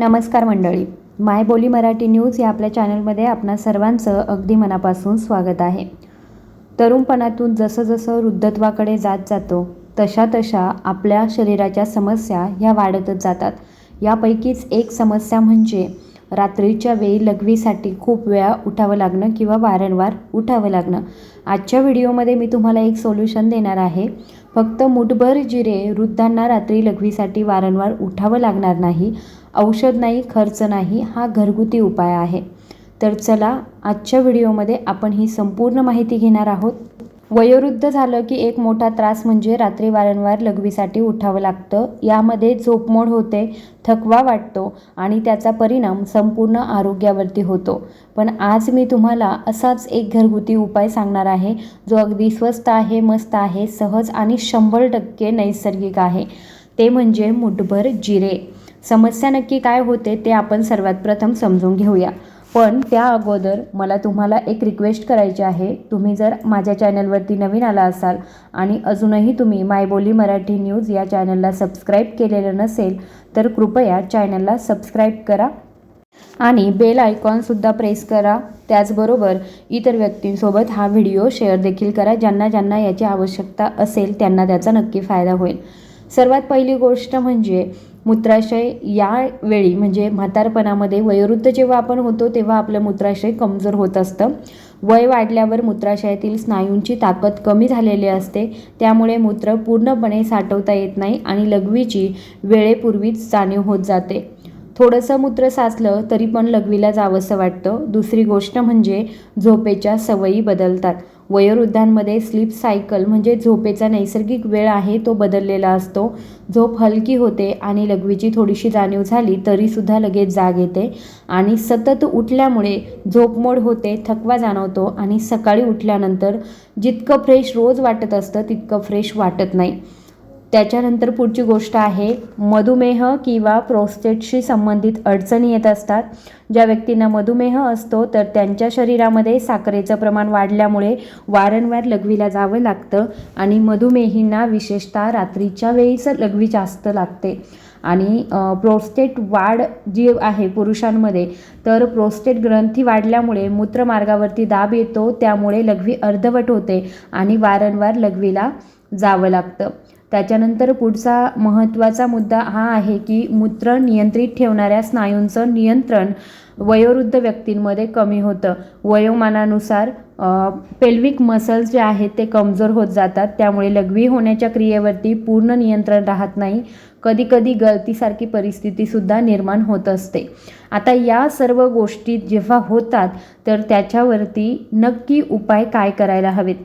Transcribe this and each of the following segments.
नमस्कार मंडळी. माय बोली मराठी न्यूज या आपल्या चॅनलमध्ये आपणा सर्वांचं अगदी मनापासून स्वागत आहे. तरुणपणातून जसं जसं वृद्धत्वाकडे जात जातो तशा तशा आपल्या शरीराच्या समस्या ह्या वाढतच जातात. यापैकीच एक समस्या म्हणजे रात्रीच्या वेळी लघवीसाठी खूप वेळा उठावं लागणं किंवा वारंवार उठावं लागणं. आजच्या व्हिडिओमध्ये मी तुम्हाला एक सोल्युशन देणार आहे. फक्त मुठभर जिरे वृद्धांना रात्री लघवीसाठी वारंवार उठावं लागणार नाही औषध नाही खर्च नाही हा घरगुती उपाय आहे. तर चला आजच्या व्हिडिओमध्ये आपण ही संपूर्ण माहिती घेणार आहोत. वयोवृद्ध झालं की एक मोठा त्रास म्हणजे रात्री वारंवार लघवीसाठी उठावं लागतं. यामध्ये झोपमोड होते थकवा वाटतो आणि त्याचा परिणाम संपूर्ण आरोग्यावरती होतो. पण आज मी तुम्हाला असाच एक घरगुती उपाय सांगणार आहे जो अगदी स्वस्त आहे मस्त आहे सहज आणि शंभर टक्के नैसर्गिक आहे. ते म्हणजे मुठभर जिरे. समस्या नक्की काय होते ते आपण सर्वात प्रथम समजून घेऊया. पण त्या अगोदर मला तुम्हाला एक रिक्वेस्ट करायची आहे. तुम्ही जर माझ्या चॅनलवरती नवीन आला असाल आणि अजूनही तुम्ही मायबोली मराठी न्यूज या चॅनलला सबस्क्राईब केलेलं नसेल तर कृपया चॅनलला सबस्क्राईब करा आणि बेल आयकॉनसुद्धा प्रेस करा. त्याचबरोबर इतर व्यक्तींसोबत हा व्हिडिओ शेअर देखील करा. ज्यांना ज्यांना याची आवश्यकता असेल त्यांना त्याचा नक्की फायदा होईल. सर्वात पहिली गोष्ट म्हणजे मूत्राशय या वेळी म्हणजे म्हातारपणामध्ये वयोवृद्ध जेव्हा आपण होतो तेव्हा आपलं मूत्राशय कमजोर होत असतं. वय वाढल्यावर मूत्राशयातील स्नायूंची ताकद कमी झालेली असते. त्यामुळे मूत्र पूर्णपणे साठवता येत नाही आणि लघवीची वेळेपूर्वीच जाणीव होत जाते. थोडंसं मूत्र साचलं तरी पण लघवीला जावंसं वाटतं. दुसरी गोष्ट म्हणजे झोपेच्या सवयी बदलतात. वयोवृद्धांमध्ये स्लीप सायकल म्हणजे झोपेचा नैसर्गिक वेळ आहे तो बदललेला असतो. झोप हलकी होते आणि लघवीची थोडीशी जाणीव झाली तरीसुद्धा लगेच जाग येते आणि सतत उठल्यामुळे झोपमोड होते थकवा जाणवतो आणि सकाळी उठल्यानंतर जितकं फ्रेश रोज वाटत असतं तितकं फ्रेश वाटत नाही. त्याच्यानंतर पुढची गोष्ट आहे मधुमेह किंवा प्रोस्टेटशी संबंधित अडचणी येत असतात. ज्या व्यक्तींना मधुमेह असतो तर त्यांच्या शरीरामध्ये साखरेचं प्रमाण वाढल्यामुळे वारंवार लघवीला जावं लागतं आणि मधुमेहींना विशेषतः रात्रीच्या वेळीच लघवी जास्त लागते. आणि प्रोस्टेट वाढ जी आहे पुरुषांमध्ये तर प्रोस्टेट ग्रंथी वाढल्यामुळे मूत्रमार्गावरती दाब येतो त्यामुळे लघवी अर्धवट होते आणि वारंवार लघवीला जावं लागतं. त्याच्यानंतर पुढचा महत्त्वाचा मुद्दा हा आहे की मूत्र नियंत्रित ठेवणाऱ्या स्नायूंचं नियंत्रण वयोवृद्ध व्यक्तींमध्ये कमी होतं. वयोमानानुसार पेल्विक मसल्स जे आहेत ते कमजोर होत जातात. त्यामुळे लघवी होण्याच्या क्रियेवरती पूर्ण नियंत्रण राहत नाही. कधीकधी गळतीसारखी परिस्थितीसुद्धा निर्माण होत असते. आता या सर्व गोष्टी जेव्हा होतात तर त्याच्यावरती नक्की उपाय काय करायला हवेत?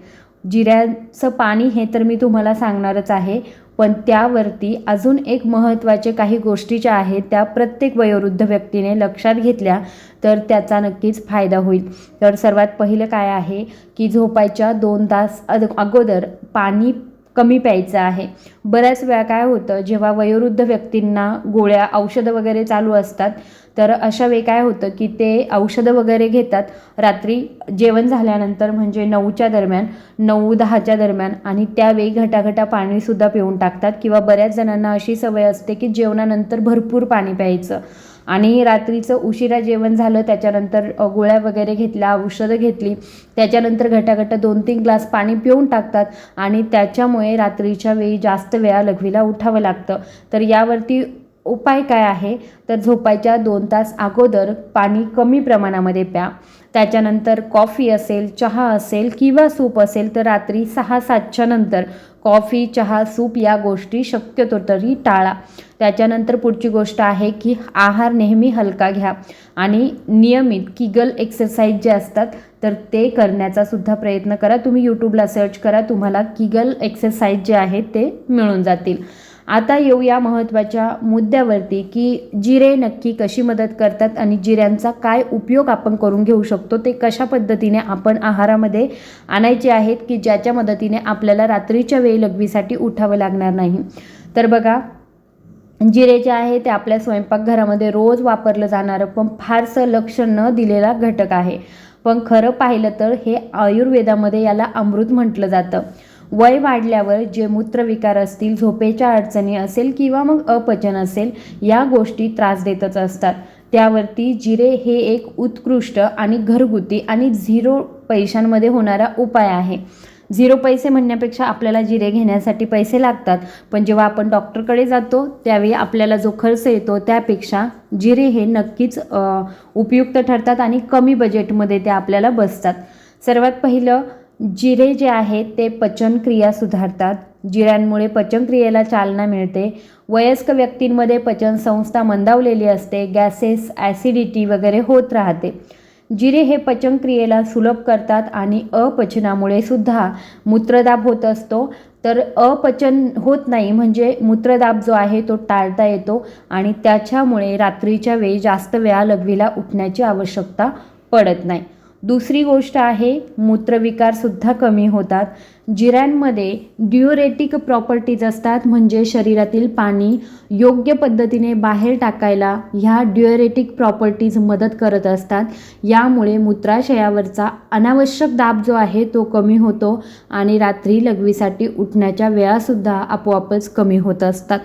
जिऱ्याचं पाणी हे तर मी तुम्हाला सांगणारच आहे. पण त्यावरती अजून एक महत्त्वाचे काही गोष्टी ज्या आहेत त्या प्रत्येक वयोवृद्ध व्यक्तीने लक्षात घेतल्या तर त्याचा नक्कीच फायदा होईल. तर सर्वात पहिलं काय आहे की झोपायच्या दोन तास अगोदर पाणी कमी प्यायचं आहे. बऱ्याच वेळा काय होतं जेव्हा वयोवृद्ध व्यक्तींना गोळ्या औषधं वगैरे चालू असतात तर अशा वेळी काय होतं की ते औषधं वगैरे घेतात. रात्री जेवण झाल्यानंतर म्हणजे नऊच्या दरम्यान नऊ दहाच्या दरम्यान आणि त्यावेळी घटाघटा पाणीसुद्धा पिऊन टाकतात किंवा बऱ्याच जणांना अशी सवय असते की जेवणानंतर भरपूर पाणी प्यायचं. आणि रात्रीचं उशिरा जेवण झालं त्याच्यानंतर गोळ्या वगैरे घेतल्या औषधं घेतली. त्याच्यानंतर घटाघटा दोन तीन ग्लास पाणी पिऊन टाकतात आणि त्याच्यामुळे रात्रीच्या वेळी जास्त वेळा लघवीला उठावं लागतं. तर यावरती उपाय काय आहे? तर झोपायच्या दोन तास अगोदर पाणी कमी प्रमाणामध्ये प्या. त्याच्यानंतर कॉफी असेल चहा असेल किंवा सूप असेल तर रात्री सहा सातच्या नंतर कॉफी चहा सूप या गोष्टी शक्यतो तरी टाळा. त्याच्यानंतर पुढची गोष्ट आहे की आहार नेहमी हलका घ्या आणि नियमित किगल एक्सरसाइज जे असतात तर ते करण्याचा सुद्धा प्रयत्न करा. तुम्ही यूट्यूबला सर्च करा तुम्हाला किगल एक्सरसाइज जे आहेत ते मिळून जातील. आता येऊया महत्त्वाच्या मुद्द्यावरती की जिरे नक्की कशी मदत करतात आणि जिऱ्यांचा काय उपयोग आपण करून घेऊ शकतो ते कशा पद्धतीने आपण आहारामध्ये आणायचे आहेत की ज्याच्या मदतीने आपल्याला रात्रीच्या वेळी लघवीसाठी उठावं लागणार नाही. तर बघा जिरे जे आहे ते आपल्या स्वयंपाकघरामध्ये रोज वापरलं जाणारं पण फारसं लक्ष न दिलेला घटक आहे. पण खरं पाहिलं तर हे आयुर्वेदामध्ये याला अमृत म्हटलं जातं. वय वाढल्यावर जे मूत्रविकार असतील झोपेच्या अडचणी असेल किंवा मग अपचन असेल या गोष्टी त्रास देतच असतात. त्यावरती जिरे हे एक उत्कृष्ट आणि घरगुती आणि झिरो पैशांमध्ये होणारा उपाय आहे. झिरो पैसे म्हणण्यापेक्षा आपल्याला जिरे घेण्यासाठी पैसे लागतात पण जेव्हा आपण डॉक्टरकडे जातो त्यावेळी आपल्याला जो खर्च येतो त्यापेक्षा जिरे हे नक्कीच उपयुक्त ठरतात आणि कमी बजेटमध्ये ते आपल्याला बसतात. सर्वात पहिलं जिरे जे आहेत ते पचनक्रिया सुधारतात. जिऱ्यांमुळे पचनक्रियेला चालना मिळते. वयस्क व्यक्तींमध्ये पचनसंस्था मंदावलेली असते. गॅसेस ॲसिडिटी वगैरे होत राहते. जिरे हे पचनक्रियेला सुलभ करतात आणि अपचनामुळे सुद्धा मूत्रदाब होत असतो. तर अपचन होत नाही म्हणजे मूत्रदाब जो आहे तो टाळता येतो आणि त्याच्यामुळे रात्रीच्या वेळी जास्त वेळा लघवीला उठण्याची आवश्यकता पडत नाही. दुसरी गोष्ट आहे मूत्रविकारसुद्धा कमी होतात. जिऱ्यांमध्ये ड्युरेटिक प्रॉपर्टीज असतात म्हणजे शरीरातील पाणी योग्य पद्धतीने बाहेर टाकायला ह्या ड्युरेटिक प्रॉपर्टीज मदत करत असतात. यामुळे मूत्राशयावरचा अनावश्यक दाब जो आहे तो कमी होतो आणि रात्री लघवीसाठी उठण्याच्या वेळासुद्धा आपोआपच कमी होत असतात.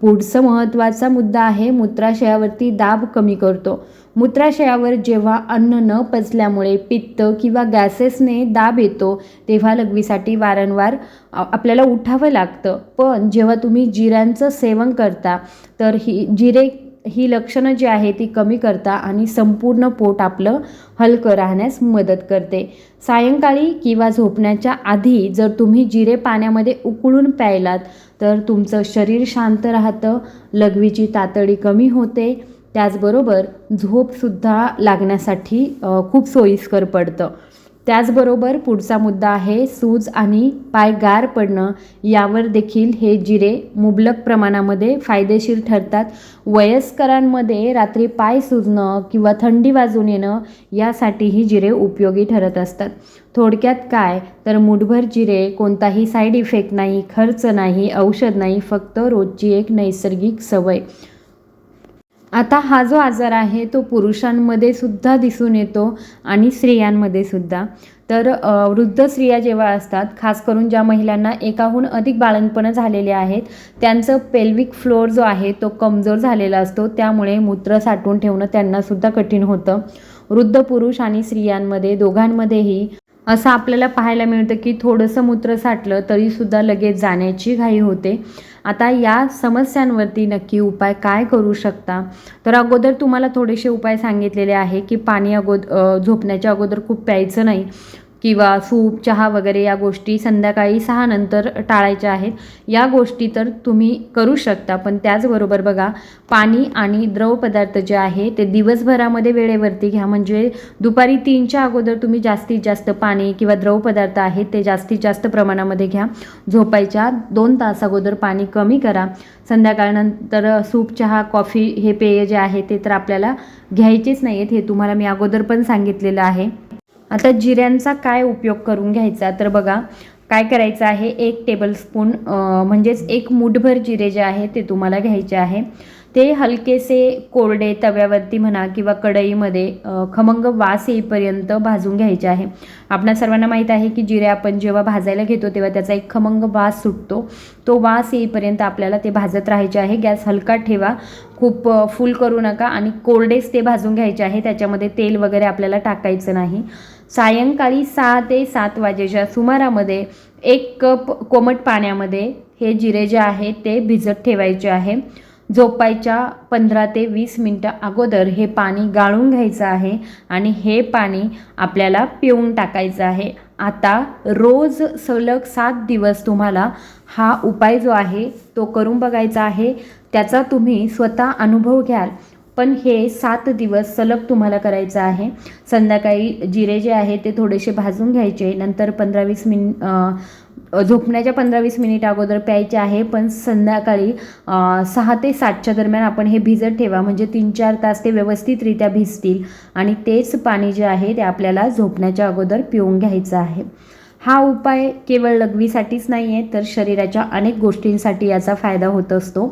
पुढचं महत्त्वाचा मुद्दा आहे मूत्राशयावरती दाब कमी करतो. मूत्राशयावर जेव्हा अन्न न पचल्यामुळे पित्त किंवा गॅसेसने दाब येतो तेव्हा लघवीसाठी वारंवार आपल्याला उठावं लागतं. पण जेव्हा तुम्ही जिऱ्यांचं सेवन करता तर ही जिरे ही लक्षणं जी आहे ती कमी करता आणि संपूर्ण पोट आपलं हलकं राहण्यास मदत करते. सायंकाळी किंवा झोपण्याच्या आधी जर तुम्ही जिरे पाण्यामध्ये उकळून प्यायलात तर तुमचं शरीर शांत राहतं लघवीची तातडी कमी होते त्याचबरोबर झोपसुद्धा लागण्यासाठी खूप सोयीस्कर पडतं. त्याचबरोबर पुढचा मुद्दा आहे सूज आणि पाय गार पडणं. यावर देखील हे जिरे मुबलक प्रमाणामध्ये फायदेशीर ठरतात. वयस्करांमध्ये रात्री पाय सुजणं किंवा थंडी वाजून येणं यासाठी ही जिरे उपयोगी ठरत असतात. थोडक्यात काय? तर मुठभर जिरे कोणताही साईड इफेक्ट नाही खर्च नाही औषध नाही फक्त रोजची एक नैसर्गिक सवय. आता हा जो आजार आहे तो पुरुषांमध्ये सुद्धा दिसून येतो आणि स्त्रियांमध्ये सुद्धा. तर वृद्ध स्त्रिया जेव्हा असतात खास करून ज्या महिलांना एकाहून अधिक बाळंतपणं झालेले आहेत त्यांचं पेल्विक फ्लोअर जो आहे तो कमजोर झालेला असतो. त्यामुळे मूत्र साठवून ठेवणं त्यांनासुद्धा कठीण होतं. वृद्ध पुरुष आणि स्त्रियांमध्ये दोघांमध्येही असं आपल्याला पाहायला मिळतं की थोडंसं मूत्र साठलं तरीसुद्धा लगेच जाण्याची घाई होते. आता या समस्यांवरती नक्की उपाय काय करू शकता? तर अगोदर तुम्हाला थोडेसे उपाय सांगितलेले आहे की पाणी अगोद झोपण्याच्या अगोदर खूप प्यायचं नाही. किंवा सूप चहा वगैरे या गोष्टी संध्याकाळी सहा नंतर टाळायच्या आहेत. या गोष्टी तर तुम्ही करू शकता पण त्याचबरोबर बघा पाणी आणि द्रव पदार्थ जे आहे ते दिवसभरामध्ये वेळेवरती घ्या. म्हणजे दुपारी तीनच्या अगोदर तुम्ही जास्तीत जास्त पाणी किंवा द्रव पदार्थ आहेत ते जास्तीत जास्त प्रमाणामध्ये घ्या. झोपायच्या दोन तास अगोदर पाणी कमी करा. संध्याकाळनंतर सूप चहा कॉफी हे पेय जे आहे ते तर आपल्याला घ्यायचेच नाही आहेत हे तुम्हाला मी अगोदर पण सांगितलेलं आहे. आता जिऱ्यांचा काय उपयोग करून घ्यायचा? तर बघा काय करायचं आहे? एक टेबलस्पून म्हणजेच एक मुठभर जिरे जे आहे ते तुम्हाला घ्यायचे आहे. ते हलकेसे कोरडे तव्यावरती म्हणा किंवा कढईमध्ये खमंग वास येईपर्यंत भाजून घ्यायचे आहे. आपणा सर्वांना माहीत आहे की जिरे आपण जेव्हा भाजायला घेतो तेव्हा त्याचा एक खमंग वास सुटतो. तो वास येईपर्यंत आपल्याला ते भाजत राहायचे आहे. गॅस हलका ठेवा. खूप फुल करू नका आणि कोरडेच ते भाजून घ्यायचे आहे. त्याच्यामध्ये तेल वगैरे आपल्याला टाकायचं नाही. सायंकाळी सहा ते सात वाजेच्या सुमारामध्ये एक कप कोमट पाण्यामध्ये हे जिरे जे आहे ते भिजत ठेवायचे आहे. झोपायच्या पंधरा ते वीस मिनटं अगोदर हे पाणी गाळून घ्यायचं आहे आणि हे पाणी आपल्याला पिऊन टाकायचं आहे. आता रोज सलग सात दिवस तुम्हाला हा उपाय जो आहे तो करून बघायचा आहे. त्याचा तुम्ही स्वतः अनुभव घ्याल. पण हे सात दिवस सलग तुम्हाला करायचं आहे. संध्याकाळी जिरे जे आहे ते थोडेसे भाजून घ्यायचे नंतर पंधरा वीस मिन झोपण्याच्या पंधरा वीस मिनिट अगोदर प्यायचे आहे पण संध्याकाळी सहा ते सातच्या दरम्यान आपण हे भिजत ठेवा म्हणजे तीन चार तास ते व्यवस्थितरित्या भिजतील आणि तेच पाणी जे आहे ते आपल्याला झोपण्याच्या अगोदर पिऊन घ्यायचं आहे. हा उपाय केवळ लघवीसाठीच नाही आहे तर शरीराच्या अनेक गोष्टींसाठी याचा फायदा होत असतो.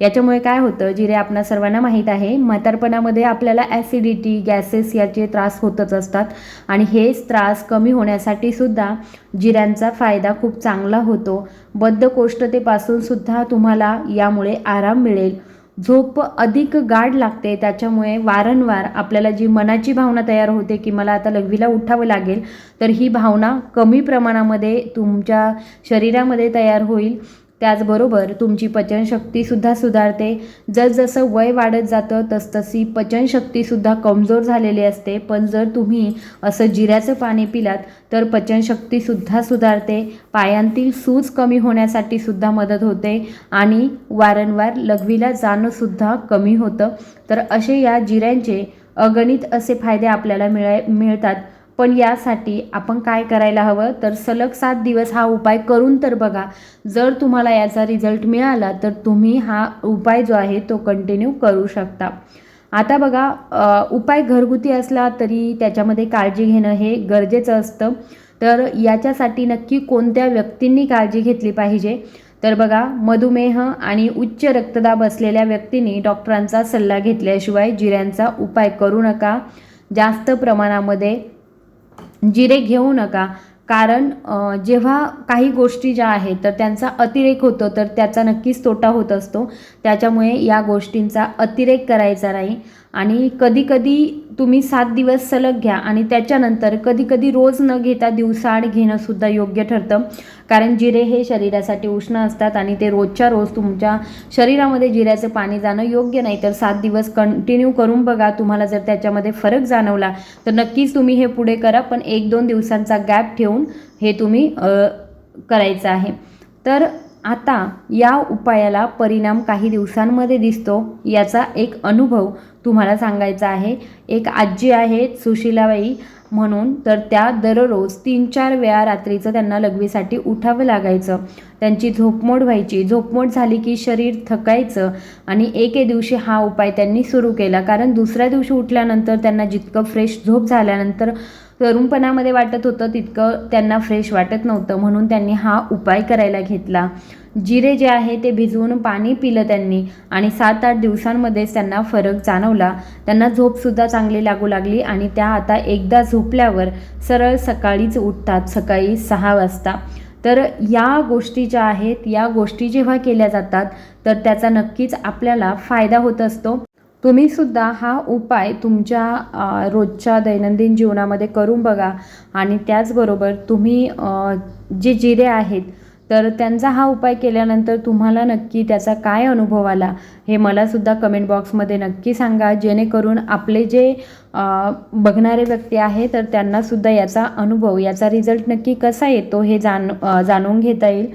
याच्यामुळे काय होतं जिरे आपणा सर्वांना माहीत आहे म्हातारपणामध्ये आपल्याला ॲसिडिटी गॅसेस याचे त्रास होतच असतात. आणि हेच त्रास कमी होण्यासाठी सुद्धा जिऱ्यांचा फायदा खूप चांगला होतो. बद्धकोष्ठतेपासून सुद्धा तुम्हाला यामुळे आराम मिळेल. झोप अधिक गाढ लागते त्याच्यामुळे वारंवार आपल्याला जी मनाची भावना तयार होते की मला आता लघवीला उठावं लागेल तर ही भावना कमी प्रमाणामध्ये तुमच्या शरीरामध्ये तयार होईल. त्याचबरोबर तुमची पचनशक्तीसुद्धा सुधारते. जसजसं वय वाढत जातं तसतशी पचनशक्तीसुद्धा कमजोर झालेली असते. पण जर तुम्ही असं जिऱ्याचं पाणी पिलात तर पचनशक्तीसुद्धा सुधारते. पायांतील सूज कमी होण्यासाठी सुद्धा मदत होते आणि वारंवार लघवीला जाणंसुद्धा कमी होतं. तर असे या जिऱ्यांचे अगणित असे फायदे आपल्याला मिळाय मिळतात. पण यासाठी आपण काय करायला हवं? तर सलग सात दिवस हा उपाय करून तर बघा. जर तुम्हाला याचा रिझल्ट मिळाला तर तुम्ही हा उपाय जो आहे तो कंटिन्यू करू शकता. आता बघा उपाय घरगुती असला तरी त्याच्यामध्ये काळजी घेणं हे गरजेचं असतं. तर याच्यासाठी नक्की कोणत्या व्यक्तींनी काळजी घेतली पाहिजे? तर बघा मधुमेह आणि उच्च रक्तदाब असलेल्या व्यक्तींनी डॉक्टरांचा सल्ला घेतल्याशिवाय जिऱ्यांचा उपाय करू नका. जास्त प्रमाणामध्ये जिरे घेऊ नका. कारण जेव्हा काही गोष्टी ज्या आहेत तर त्यांचा अतिरेक होतो तर त्याचा नक्कीच तोटा होत असतो. त्याच्यामुळे या गोष्टींचा अतिरेक करायचा नाही. आणि कधीकधी तुम्ही सात दिवस सलग घ्या आणि त्याच्यानंतर कधीकधी रोज न घेता दिवसाआड घेणंसुद्धा योग्य ठरतं. कारण जिरे हे शरीरासाठी उष्ण असतात आणि ते रोजच्या रोज तुमच्या शरीरामध्ये जिऱ्याचं पाणी जाणं योग्य नाही. तर सात दिवस कंटिन्यू करून बघा. तुम्हाला जर त्याच्यामध्ये फरक जाणवला तर नक्कीच तुम्ही हे पुढे करा. पण एक दोन दिवसांचा गॅप ठेवून हे तुम्ही करायचं आहे. तर आता या उपायाला परिणाम काही दिवसांमध्ये दिसतो याचा एक अनुभव. तुम्हाला सांगायचं आहे. एक आजी आहे सुशिलाबाई म्हणून. तर त्या दररोज तीन चार वेळा रात्रीचं त्यांना लघवीसाठी उठावं लागायचं. त्यांची झोपमोड व्हायची. झोपमोड झाली की शरीर थकायचं आणि एके दिवशी हा उपाय त्यांनी सुरू केला. कारण दुसऱ्या दिवशी उठल्यानंतर त्यांना जितकं फ्रेश झोप झाल्यानंतर तरुणपणामध्ये वाटत होतं तितकं त्यांना फ्रेश वाटत नव्हतं. म्हणून त्यांनी हा उपाय करायला घेतला. जिरे जे आहे ते भिजवून पाणी पिलं त्यांनी आणि सात आठ दिवसांमध्येच त्यांना फरक जाणवला. त्यांना झोपसुद्धा चांगली लागू लागली आणि त्या आता एकदा झोपल्यावर सरळ सकाळीच उठतात सकाळी सहा वाजता. तर या गोष्टी ज्या आहेत या गोष्टी जेव्हा केल्या जातात तर त्याचा नक्कीच आपल्याला फायदा होत असतो. तुम्हीसुद्धा हा उपाय तुमच्या रोजच्या दैनंदिन जीवनामध्ये करून बघा आणि त्याचबरोबर तुम्ही जे जिरे आहेत तर त्यांचा हा उपाय केल्यानंतर तुम्हाला नक्की त्याचा काय अनुभव आला हे मलासुद्धा कमेंट बॉक्समध्ये नक्की सांगा. जेणेकरून आपले जे बघणारे व्यक्ती आहे तर त्यांनासुद्धा याचा अनुभव याचा रिझल्ट नक्की कसा येतो हे जाण जाणून घेता येईल.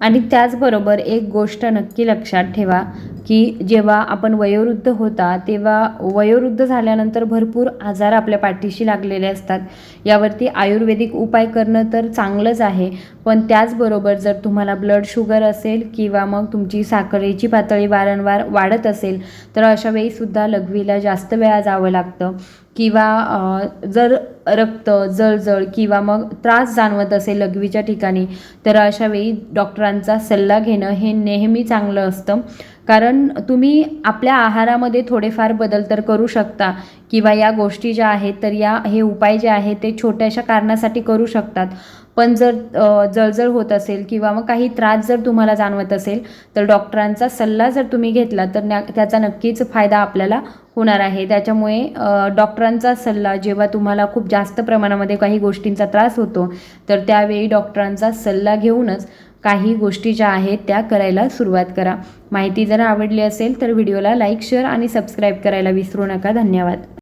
आणि त्याचबरोबर एक गोष्ट नक्की लक्षात ठेवा की जेव्हा आपण वयोवृद्ध होता तेव्हा वयोवृद्ध झाल्यानंतर भरपूर आजार आपल्या पाठीशी लागलेले असतात. यावरती आयुर्वेदिक उपाय करणं तर चांगलंच आहे पण त्याचबरोबर जर तुम्हाला ब्लड शुगर असेल किंवा मग तुमची साखरेची पातळी वारंवार वाढत असेल तर अशा वेळीसुद्धा लघवीला जास्त वेळा जावं लागतं. किंवा जर रक्त जळजळ किंवा मग त्रास जाणवत असेल लघवीच्या ठिकाणी तर अशा वेळी डॉक्टरांचा सल्ला घेणं हे नेहमी चांगलं असतं. कारण तुम्ही आपल्या आहारामध्ये थोडेफार बदल तर करू शकता किंवा या गोष्टी ज्या आहेत तर या हे उपाय जे आहेत ते छोट्याशा कारणासाठी करू शकतात. पण जर जळजळ होत असेल किंवा मग काही त्रास जर तुम्हाला जाणवत असेल तर डॉक्टरांचा सल्ला जर तुम्ही घेतला तर त्याचा नक्कीच फायदा आपल्याला होणार आहे. त्याच्यामुळे डॉक्टरांचा सल्ला जेव्हा तुम्हाला खूप जास्त प्रमाणामध्ये काही गोष्टींचा त्रास होतो तर त्यावेळी डॉक्टरांचा सल्ला घेऊनच काही गोष्टी ज्या आहेत त्या करायला सुरुवात करा. माहिती जर आवडली असेल तर व्हिडिओला लाईक शेअर आणि सबस्क्राईब करायला विसरू नका. धन्यवाद.